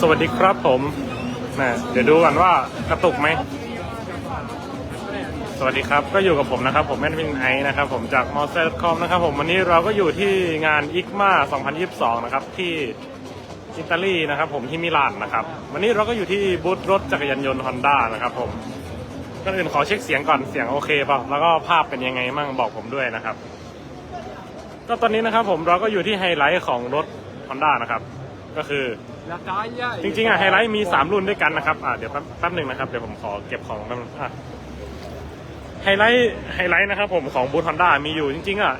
สวัสดีครับผมนะเดี๋ยวดูกันว่ากระตุกไหม สวัสดีครับ ก็อยู่กับผมนะครับ ผมแมดวินไอนะครับ ผมจากมอสเซคอมนะครับ ผมวันนี้เราก็อยู่ที่งานอิกมา2022 นะครับ ที่อิตาลีนะครับ ผมที่มิลานนะครับ วันนี้เราก็อยู่ที่บูธรถจักรยานยนต์ฮอนด้านะครับ ผมก่อนอื่นขอเช็คเสียงก่อนเสียงโอเคเปล่าแล้วก็ภาพเป็นยังไงมั่งบอกผมด้วยนะครับ ก็ตอนนี้นะครับผมเราก็อยู่ที่ไฮไลท์ของรถฮอนด้านะครับ ก็คือ จริงๆอะไฮไลท์มี 3 รุ่นด้วยกันนะครับอ่าเดี๋ยวแป๊บแป๊บหนึ่งนะครับเดี๋ยวผมขอเก็บของแป๊บนึงอะไฮไลท์ไฮไลท์นะครับผมของบูธฮอนด้ามีอยู่จริงๆอะ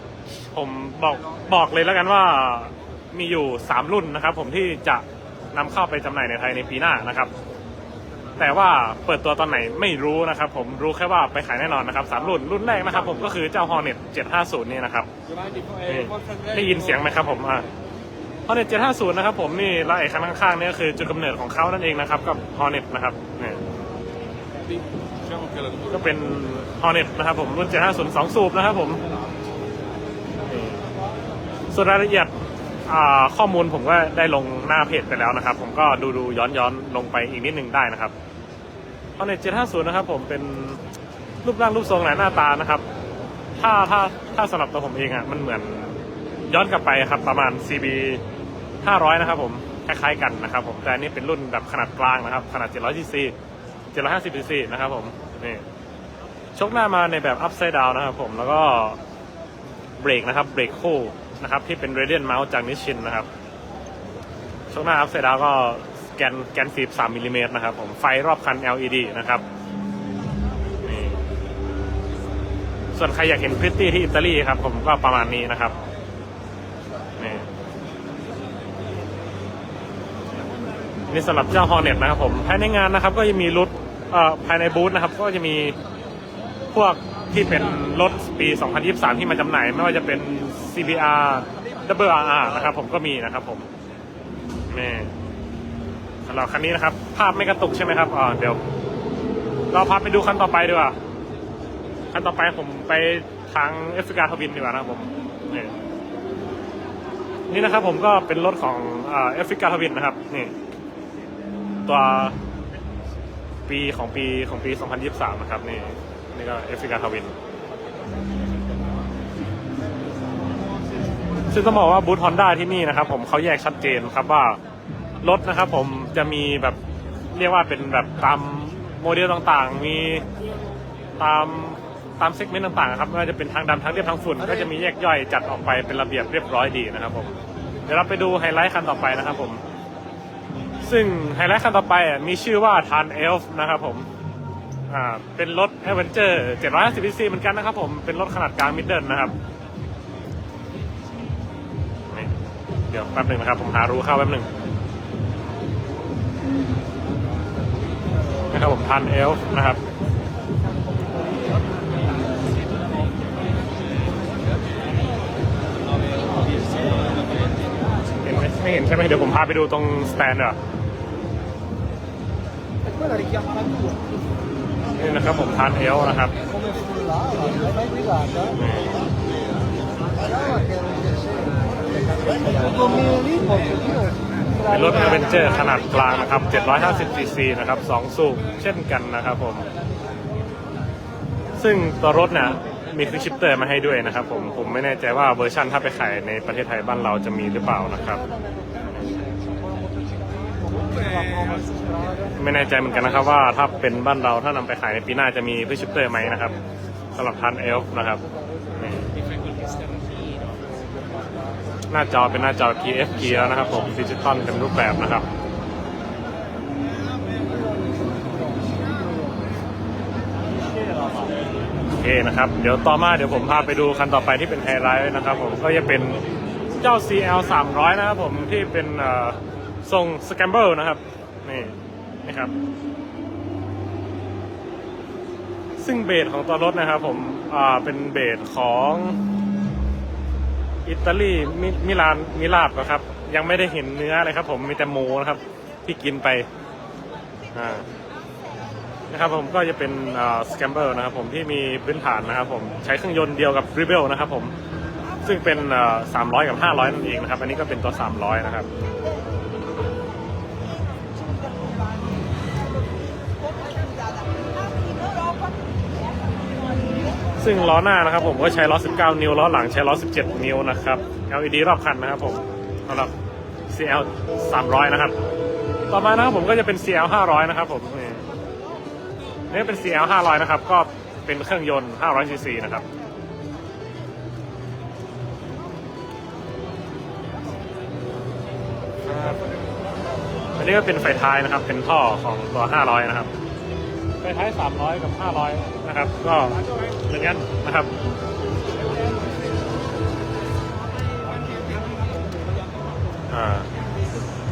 ผมบอกบอกเลยแล้วกันว่ามีอยู่ 3 รุ่นนะครับ ผมที่จะนำเข้าไปจำหน่ายในไทยในปีหน้านะครับ แต่ว่าเปิดตัวตอนไหนไม่รู้นะครับ ผมรู้แค่ว่าไปขายแน่นอนนะครับสามรุ่นรุ่นแรกนะครับ ผมก็คือเจ้า Hornet 750 นี่นะครับ Giovanni, นี่ eh, forza Andrea. ได้ยินเสียงไหมครับผมอ่า Hornet 750 นะครับผมนี่และไอ้คันข้างๆนี่ก็คือจุดกำเนิดของเขานั่นเองนะครับกับ Hornet นะครับเนี่ยก็เป็น Hornet นะครับผมรุ่น 750 2 สูบนะครับผมนี่ส่วนรายละเอียดข้อมูลผมก็ได้ลงหน้าเพจไปแล้วนะครับ ผมก็ดูดูย้อนย้อนๆลงไปอีกนิดนึงได้นะครับ Hornet 750 นะครับผมเป็นรูปร่างรูปทรงหลายหน้าตานะครับ ถ้าถ้าถ้าสำหรับตัวผมเองอะมันเหมือนย้อนกลับไปครับประมาณ CB 500 นะครับผมคล้ายๆกันนะครับผมแต่อันนี้เป็นรุ่นแบบขนาดกลางนะครับ ขนาด 700 cc 750 cc นะครับผมนี่ชกหน้ามาในแบบ upside down นะครับผมแล้วก็เบรกนะครับเบรกคู่นะครับที่เป็น radiant mount จากนิชินนะครับชกหน้า upside down ก็แกนแกนฟีบ3มิลลิเมตรนะครับผมไฟรอบคัน LED นะครับนี่ส่วนใครอยากเห็นพริตตี้ที่อิตาลีครับผมก็ประมาณนี้นะครับ นี่สำหรับเจ้าฮอ r เน็ตนะครับผมภายในงานนะครับก็จะมีรถภายในบูธนะครับ ก็จะมีพวกที่เป็นรถปี 2023 ที่มาจำหน่าย ไม่ว่าจะเป็น CBR WRR นะครับผมก็มีนะครับผมนี่สำหรับคันนี้นะครับ ภาพไม่กระตุกใช่ไหมครับอ่าเดี๋ยว เราพาไปดูคันต่อไปดีกว่าคันต่อไปผมไปทางแอฟริกาทวินดีกว่านะครับผมนี่นี่นะครับผมก็เป็นรถของแอฟริกาทวินนะครับนี่ ตัวปีของปีของปี 2023 นะครับ นี่นี่ก็แอฟริกาทวิน ซึ่งต้องบอกว่าบูธฮอนด้าที่นี่นะครับ ผมเขาแยกชัดเจนครับว่ารถนะครับ ผมจะมีแบบเรียกว่าเป็นแบบตามโมเดลต่างๆ มีตามตามเซกเมนต์ต่างๆครับไม่ว่าจะเป็นทางดำทางเรียบทางฝุ่น ก็จะมีแยกย่อยจัดออกไปเป็นระเบียบเรียบร้อยดีนะครับผม เดี๋ยวเราไปดูไฮไลท์คันต่อไปนะครับผม ซึ่งไฮไลท์คันต่อไปอะมีชื่อว่าทานเอลฟ์นะครับผมอ่าเป็นรถแอเวนเจอร์750 cc เหมือนกันนะครับผมเป็นรถขนาดกลางมิดเดิลนะครับเดี๋ยวแป๊บหนึ่งนะครับผมหารู้เข้าแป๊บหนึ่งนะครับผมทานเอลฟ์นะครับเห็นไหมไม่เห็นใช่ไหมเดี๋ยวผมพาไปดูตรงสแตนด์อะ นี่นะครับผมทานเอลนะครับเป็นรถ a อเวนเจอร์ขนาดกลางนะครับ 750 cc นะครับ2สูบเช่นกันนะครับผม ซึ่งตัวรถเนี่ยมีคลิกชิปเตอร์มาให้ด้วยนะครับผม ผมไม่แน่ใจว่าเวอร์ชันถ้าไปขายในประเทศไทยบ้านเราจะมีหรือเปล่านะครับ ไม่แน่ใจเหมือนกันนะครับว่าถ้าเป็นบ้านเราถ้านำไปขายในปีหน้าจะมีคลิชิเตอร์ไหมนะครับสำหรับทันเอลฟ์นะครับหน้าจอเป็นหน้าจอ TFT แล้วนะครับผมดิจิตอลเต็มรูปแบบนะครับโอเคนะครับ เดี๋ยวต่อมาเดี๋ยวผมพาไปดูคันต่อไปที่เป็นไฮไลท์นะครับผมก็จะเป็นเจ้า CL 300 นะครับผมที่เป็นเอ่อ ทรงสแคมเบิลนะครับ นี่นะครับ ซึ่งเบสของตัวรถนะครับผมอ่าเป็นเบสของอิตาลีมิมิลานมิลาบนะครับ ยังไม่ได้เห็นเนื้อเลยครับ ผมมีแต่หมูนะครับที่กินไปอ่านะครับผมก็จะเป็นสแคมเบอร์นะครับผมที่มีพื้นฐานนะครับผมใช้เครื่องยนต์เดียวกับ r e b e l นะครับผมซึ่งเป็นสามร้อยกับห้าร้อยนั่นเองนะครับ อันนี้ก็เป็นตัวสามร้อยนะครับ ซึ่งล้อหน้านะครับผมก็ใช้ล้อ 19 นิ้วล้อหลังใช้ล้อ 17 นิ้วนะครับ LED รอบคันนะครับผมสำหรับ CL 300 นะครับ ต่อมานะครับผมก็จะเป็น CL 500 นะครับผมนี่เป็น CL 500 นะครับ ก็เป็นเครื่องยนต์ 500 cc นะครับอันนี้ก็เป็นไฟท้ายนะครับ เป็นท่อของตัว 500 นะครับ ท้าย300 กับ 500 นะครับ ก็เหมือนกันนะครับอ่า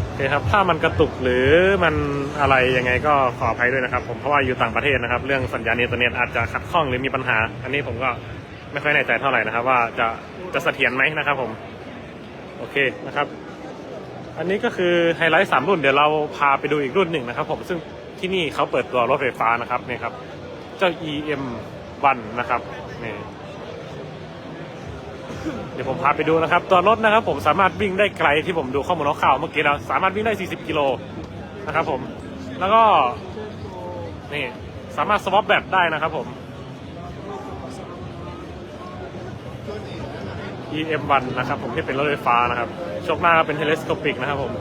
โอเคครับ ถ้ามันกระตุกหรือมันอะไรยังไงก็ขออภัยด้วยนะครับ ผมเพราะว่าอยู่ต่างประเทศนะครับ เรื่องสัญญาณอินเทอร์เน็ตอาจจะขัดข้องหรือมีปัญหา อันนี้ผมก็ไม่ค่อยแน่ใจเท่าไหร่นะครับ ว่าจะจะเสถียรไหมนะครับผมโอเคนะครับ อันนี้ก็คือไฮไลท์สามรุ่นเดี๋ยวเราพาไปดูอีกรุ่นหนึ่งนะครับ ผมซึ่ง ที่นี่เขาเปิดตัวรถไฟฟ้านะครับนี่ครับ เจ้า EM 1 นะครับนี่เดี๋ยวผมพาไปดูนะครับ ตัวรถนะครับ ผมสามารถวิ่งได้ไกลที่ผมดูข้อมูลข่าวเมื่อกี้เราสามารถวิ่งได้ 40 กิโลนะครับ ผม แล้วก็นี่สามารถสวอปแบตได้นะครับผม EM1 นะครับ ผมที่เป็นรถไฟฟ้านะครับโชคหน้าเป็นเทเลสโคปิกนะครับผม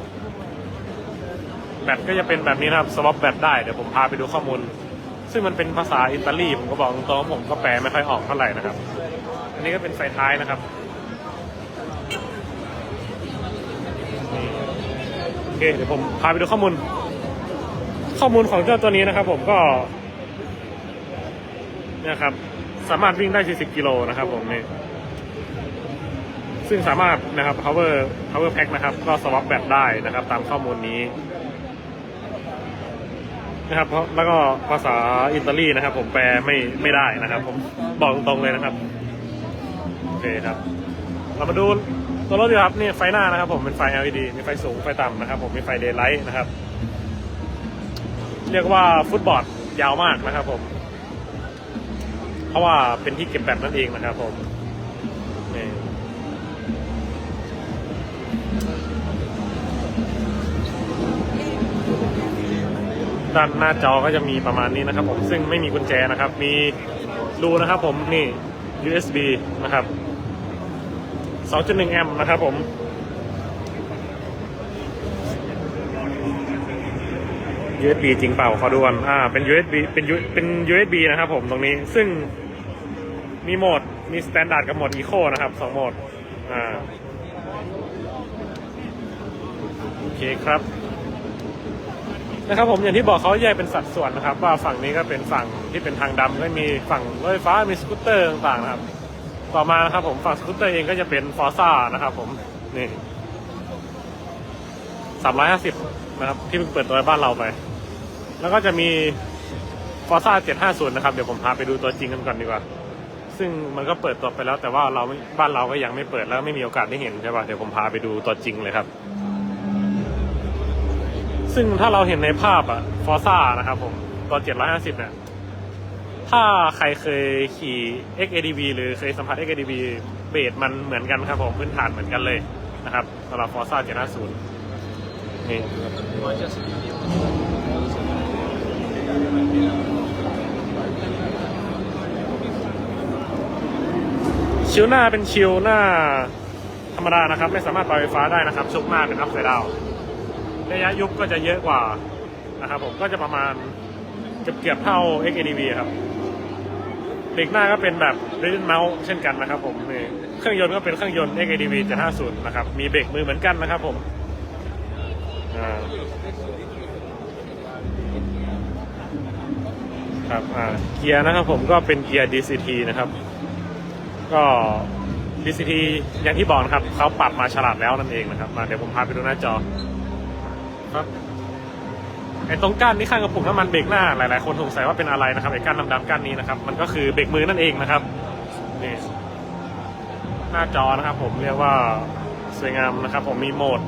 แบตก็จะเป็นแบบนี้นะครับสวอปแบตได้เดี๋ยวผมพาไปดูข้อมูล ซึ่งมันเป็นภาษาอิตาลีผมก็บอกตรงๆว่าผมก็แปลไม่ค่อยออกเท่าไหร่นะครับ อันนี้ก็เป็นไฟท้ายนะครับนี่โอเคเดี๋ยวผมพาไปดูข้อมูล ข้อมูลของเจ้าตัวนี้นะครับ ผมก็เนี่ยครับสามารถวิ่งได้ 40 กิโลนะครับ ผมนี่ซึ่งสามารถนะครับ power power pack นะครับ ก็สวอปแบตได้นะครับ ตามข้อมูลนี้ นะครับ เพราะแล้วก็ภาษาอิตาลีนะครับ ผมแปลไม่ไม่ได้นะครับ ผมบอกตรงๆเลยนะครับโอเคครับ เรามาดูตัวรถดีครับนี่ไฟหน้านะครับ ผมเป็นไฟ LED มีไฟสูงไฟต่ำนะครับ ผมมีไฟเดย์ไลท์นะครับ เรียกว่าฟุตบอร์ดยาวมากนะครับ ผม เพราะว่าเป็นที่เก็บแบตนั่นเองนะครับ ผมนี่ ด้านหน้าจอก็จะมีประมาณนี้นะครับผมซึ่งไม่มีกุญแจนะครับ มีรูนะครับผมนี่ USB นะครับ 2.1 แอมป์นะครับผม USB จริงเปล่าขอดูก่อนอ่า เป็น USB เป็น U เป็น USB นะครับผมตรงนี้ ซึ่งมีโหมด มีสแตนดาร์ดกับโหมด Eco นะครับสองโหมด อ่า โอเคครับ นะครับผมอย่างที่บอกเขาแยกเป็นสัดส่วนนะครับ ว่าฝั่งนี้ก็เป็นฝั่งที่เป็นทางดำก็มีฝั่งรถไฟฟ้ามีสกูตเตอร์ต่างๆนะครับ ต่อมานะครับผมฝั่งสกูตเตอร์เองก็จะเป็นฟอร์ซ่านะครับ ผมนี่สามร้อยห้าสิบนะครับ ที่เพิ่งเปิดตัวในบ้านเราไป แล้วก็จะมีฟอร์ซ่าเจ็ดห้าศูนย์นะครับ เดี๋ยวผมพาไปดูตัวจริงกันก่อนดีกว่า ซึ่งมันก็เปิดตัวไปแล้ว แต่ว่าเราบ้านเราก็ยังไม่เปิดแล้วไม่มีโอกาสได้เห็นใช่ป่ะเดี๋ยวผมพาไปดูตัวจริงเลยครับ ซึ่งถ้าเราเห็นในภาพอะฟอร์ซ่านะครับผมตัว750เนี่ยถ้าใครเคยขี่ XADV หรือเคยสัมผัส XADV เบสมันเหมือนกันครับผมพื้นฐานเหมือนกันเลยนะครับสำหรับฟอร์ซ่า750นี่ชิวหน้าเป็นชิวหน้าธรรมดานะครับ ไม่สามารถปล่อยไฟฟ้าได้นะครับชุกหน้าเป็นอัพไซด์ดาว ระยะยุบก็จะเยอะกว่านะครับผมก็จะประมาณเกือบเกือบเท่า XADV ครับเบรกหน้าก็เป็นแบบ r e d เมาส์เช่นกันนะครับผมเครื่องยนต์ก็เป็นเครื่องยนต์ XADV 750 นะครับ มีเบรกมือเหมือนกันนะครับผมครับเกียร์นะครับผมก็เป็นเกียร์ DCT นะครับ ก็ DCT อย่างที่บอกนะครับเขาปรับมาฉลาดแล้วนั่นเองนะครับมาเดี๋ยวผมพาไปดูหน้าจอ ครับไอ้ตรงก้านที่ข้างกระปุกน้ำมันเบรกหน้าหลายๆคนสงสัยว่าเป็นอะไรนะครับไอ้ก้านดำๆก้านนี้นะครับ มันก็คือเบรกมือนั่นเองนะครับนี่หน้าจอนะครับผมเรียกว่าสวยงามนะครับ ผมมีโหมด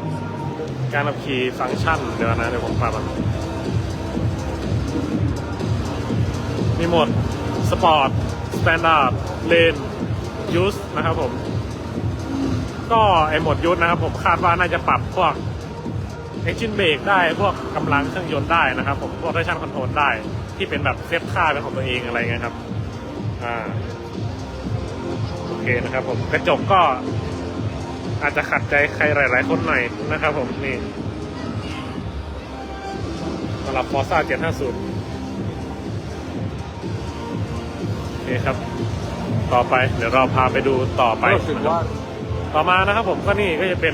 การขับขี่ฟังก์ชันเดี๋ยวนะเดี๋ยวผมปรับมันมีโหมดสปอร์ตสแตนดาร์ดเลนยูสนะครับผม ก็ไอโหมดยูสนะครับผมคาดว่าน่าจะปรับพวก เอ็กชินเบรกได้พวกกำลังเครื่องยนต์ได้นะครับผมพวกได้ชั่นคอนโทรลได้ที่เป็นแบบเซตค่าเป็นของตัวเองอะไรเงี้ยครับอ่าเคนะครับผมกระจกก็อาจจะขัดใจใครหลาย ๆ คนหน่อยนะครับผมนี่สำหรับ Forza 750โอเคครับ ต่อไปเดี๋ยวเราพาไปดูต่อไป Però se นะครับ guardi, ต่อมานะครับผมก็นี่ก็จะเป็น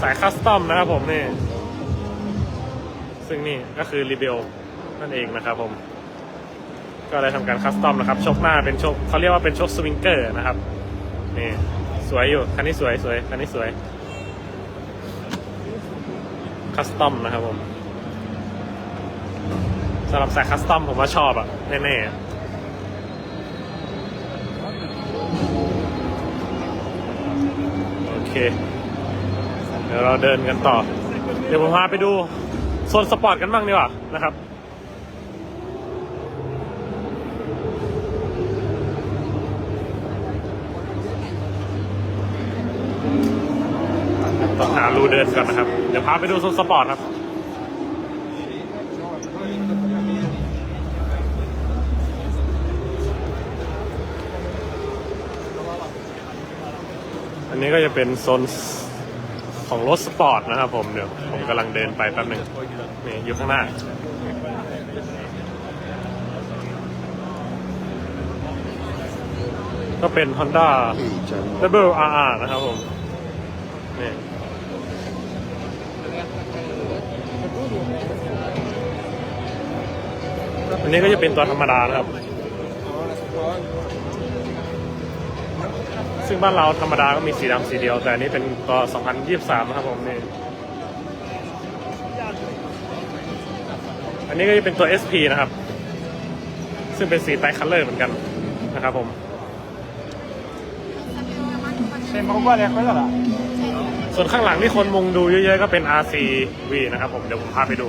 สายคัสตอมนะครับผมนี่ ซึ่งนี่ก็คือรีเบลนั่นเองนะครับผม ก็เลยทำการคัสตอมนะครับชกหน้าเป็นชกเขาเรียกว่าเป็นชกสวิงเกอร์นะครับ นี่ สวยอยู่คันนี้สวยสวยคันนี้สวยคัสตอมนะครับผมสำหรับสายคัสตอมผมว่าชอบอะแน่ๆโอเค เดี๋ยวเราเดินกันต่อ เดี๋ยวผมพาไปดูโซนสปอร์ตกันบ้างดีกว่านะครับ ต้องหารูเดินก่อนนะครับ เดี๋ยวพาไปดูโซนสปอร์ตครับอันนี้ก็จะเป็นโซน ของรถสปอร์ตนะครับผมเดี๋ยวผมกำลังเดินไปแป๊บหนึ่งนี่อยู่ข้างหน้า ก็เป็น Honda Double RR นะครับผมนี่อันนี้ก็จะเป็นตัวธรรมดานะครับ ซึ่งบ้านเราธรรมดาก็มีสีดำสีเดียว แต่อันนี้เป็นตัว 2023 นะครับผมนี่ อันนี้ก็จะเป็นตัว SP นะครับ ซึ่งเป็นสีไตรคัลเลอร์เหมือนกันนะครับผม Sembra uguale a quella là. ส่วนข้างหลังที่คนมุงดูเยอะๆ ก็เป็น RCV นะครับผมเดี๋ยวผมพาไปดู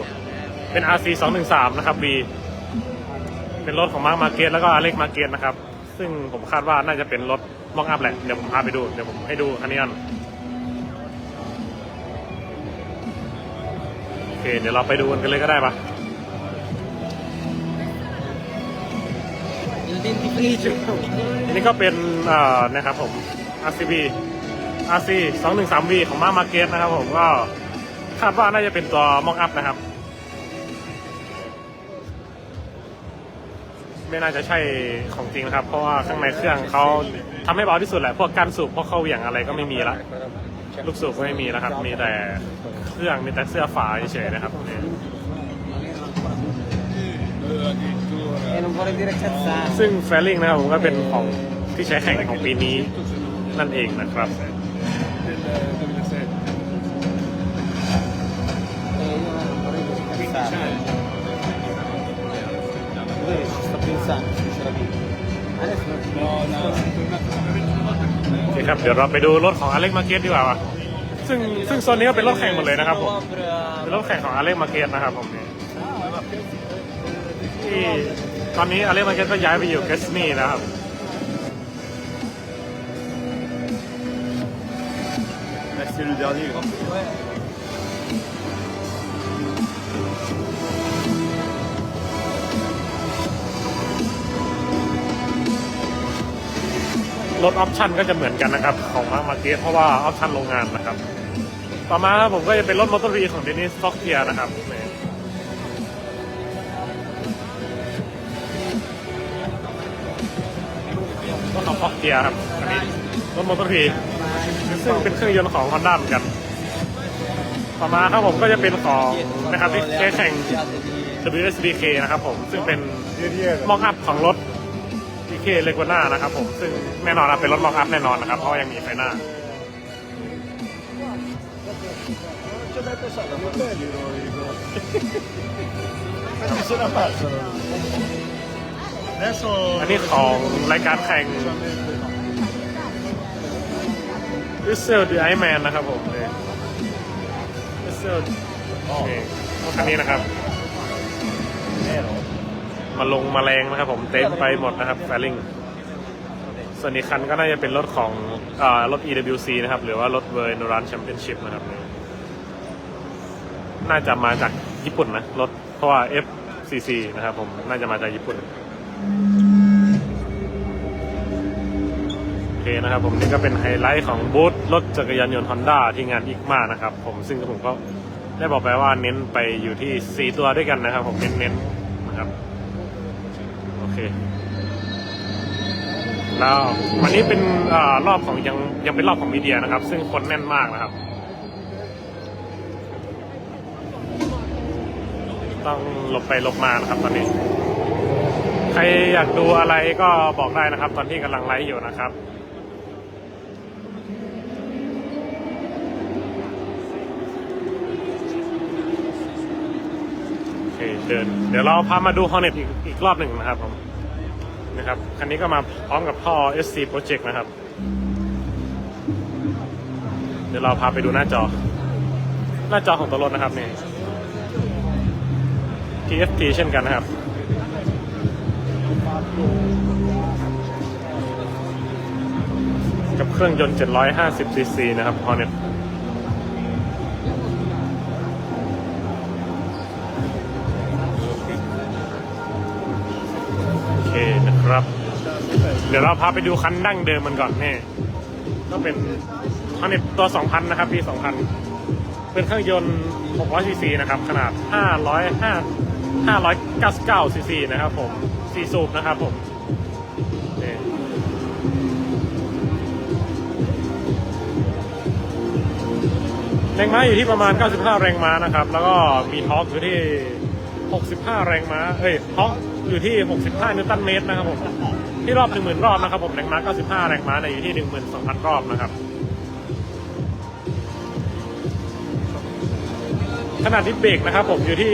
เป็น RC 213 นะครับ V เป็นรถของมาร์ k มาเก็ตแล้วก็อเล็กมาเก็ตนะครับ ซึ่งผมคาดว่าน่าจะเป็นรถ มอกอัพแหละ เดี๋ยวผมพาไปดู เดี๋ยวผมให้ดูคันนี้กันโอเค เดี๋ยวเราไปดูกันเลยก็ได้ปะ อันนี้ก็เป็นเอ่อนะครับผม RCB RC 213V ของมาร์มาเก็ตนะครับผมก็คาดว่าน่าจะเป็นตัวมอกอัพนะครับ ไม่น่าจะใช่ของจริงนะครับ เพราะว่าข้างในเครื่องเขาทำให้เบาที่สุดแหละพวกการสูบพวกเข้าเหวี่ยงอะไรก็ไม่มีละลูกสูบก็ไม่มีแล้วครับ มีแต่เครื่องมีแต่เสื้อฝาเฉยๆนะครับ E non vorrei dire cazzate. ซึ่งแฟลิงนะครับผมก็เป็นของที่ใช้แข่งของปีนี้นั่นเองนะครับ del โอเคครับ เดี๋ยวเราไปดูรถของอเล็กมาเกตดีกว่าว่ะซึ่งซึ่งโซนนี้ก็เป็นรถแข่งหมดเลยนะครับผม เป็นรถแข่งของอเล็กมาเกตนะครับผมนี่ที่ตอนนี้อเล็กมาเกตก็ย้ายไปอยู่เกสนี่นะครับ C'est le dernier grand prix. รถออปชั่นก็จะเหมือนกันนะครับ ของมาร์มาเกตเพราะว่าออปชั่นโรงงานนะครับ ต่อมาครับผมก็จะเป็นรถมอเตอร์วีของเดนิสฟ็อกเทียนะครับนี่รถของฟ็อกเทียครับอันนี้รถมอเตอร์วีซึ่งเป็นเครื่องยนต์ของ Honda เหมือนกันต่อมาครับผมก็จะเป็นของนะครับที่ใช้แข่ง WSBK นะครับผมซึ่งเป็นมอกอัพของรถ BK เลกวน่านะครับผมซึ่งแน่นอนนะเป็นรถมอกอัพแน่นอนนะครับ เพราะว่ายังมีไฟหน้า ci ho detto solo, ma belli non se la passano. Adesso อันนี้ของรายการแข่ง i s s e l the Iceman นะครับผมนี่ i s s e l นี่รถคันนี้นะครับ มาลงมาแรงนะครับผมเต็มไปหมดนะครับแฟลิงส่วนอีกคันก็น่าจะเป็นรถของอรถ EWC นะครับ หรือว่ารถเวอร์นรันแชมเปี้ยนชิพนะครับ น่าจะมาจากญี่ปุ่นนะ รถเพราะว่า FCC นะครับผมน่าจะมาจากญี่ปุ่น โอเคนะครับผมนี่ก็เป็นไฮไลท์ของบูธรถจักรยานยนต์ฮอนด้าที่งานอีกมานะครับ ผมซึ่งผมก็ได้บอกไปว่าเน้นไปอยู่ที่ 4 ตัวด้วยกันนะครับ ผมเน้นๆนะครับ เค แล้ววันนี้เป็นอรอบของยังยังเป็นรอบของมีเดียนะครับ ซึ่งคนแน่นมากนะครับ ต้องหลบไปหลบมานะครับ ตอนนี้ ใครอยากดูอะไรก็บอกได้นะครับ ตอนที่กำลังไลฟ์อยู่นะครับ เดิน เดี๋ยวเราพามาดูฮอ r เน็ตอีกอีกรอบหนึ่งนะครับผมนะครับ คันนี้ก็มาพร้อมกับท่อ SC Project นะครับ เดี๋ยวเราพาไปดูหน้าจอ หน้าจอของตัวรถนะครับนี่ TFT เช่นกันนะครับกับเครื่องยนต์ 750 cc นะครับ Hornet เดี๋ยวเราพาไปดูคันดั้งเดิมมันก่อนนี่ก็เป็น Hornet ตัว 2,000 นะครับ ปี 2,000 เป็นเครื่องยนต์ 600 cc นะครับ ขนาด 505 599 cc นะครับผม4สูบนะครับผมนี่แรงม้าอยู่ที่ประมาณ 95 แรงม้านะครับ แล้วก็มีทอร์กอยู่ที่ 65 แรงม้า เอ้ยทอร์กอยู่ที่ 65 นิวตันเมตรนะครับผม ที่รอบ 10,000 รอบนะครับผมแรงม้า95แรงม้าเนี่ยอยู่ที่ 12,000 รอบนะครับขนาดดิสเบรกนะครับผมอยู่ที่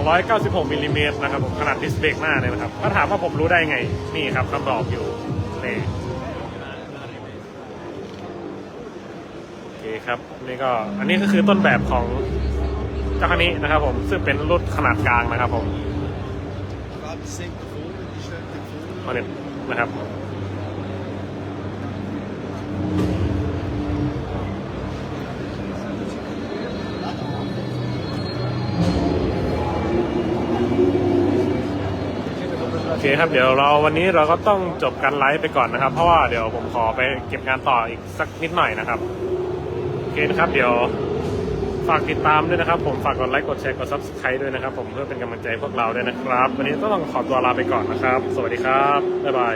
296มิลลิเมตรนะครับผมขนาดดิสเบรกหน้าเนี่ยนะครับถ้าถามว่าผมรู้ได้ไงนี่ครับคำตอบอยู่นี่โอเคครับนี่ก็อันนี้ก็คือต้นแบบของเจ้าคันนี้นะครับผมซึ่งเป็นรุ่นขนาดกลางนะครับผมคอนเน็ต นะครับโอเคครับเดี๋ยวเราวันนี้เราก็ต้องจบการไลฟ์ไปก่อนนะครับ เพราะว่าเดี๋ยวผมขอไปเก็บงานต่ออีกสักนิดหน่อยนะครับโอเคนะครับเดี๋ยว ฝากติดตามด้วยนะครับผมฝากกดไลค์กดแชร์กด subscribe ด้วยนะครับผมเพื่อเป็นกำลังใจพวกเราด้วยนะครับ วันนี้ต้องขอตัวลาไปก่อนนะครับ สวัสดีครับบ๊ายบาย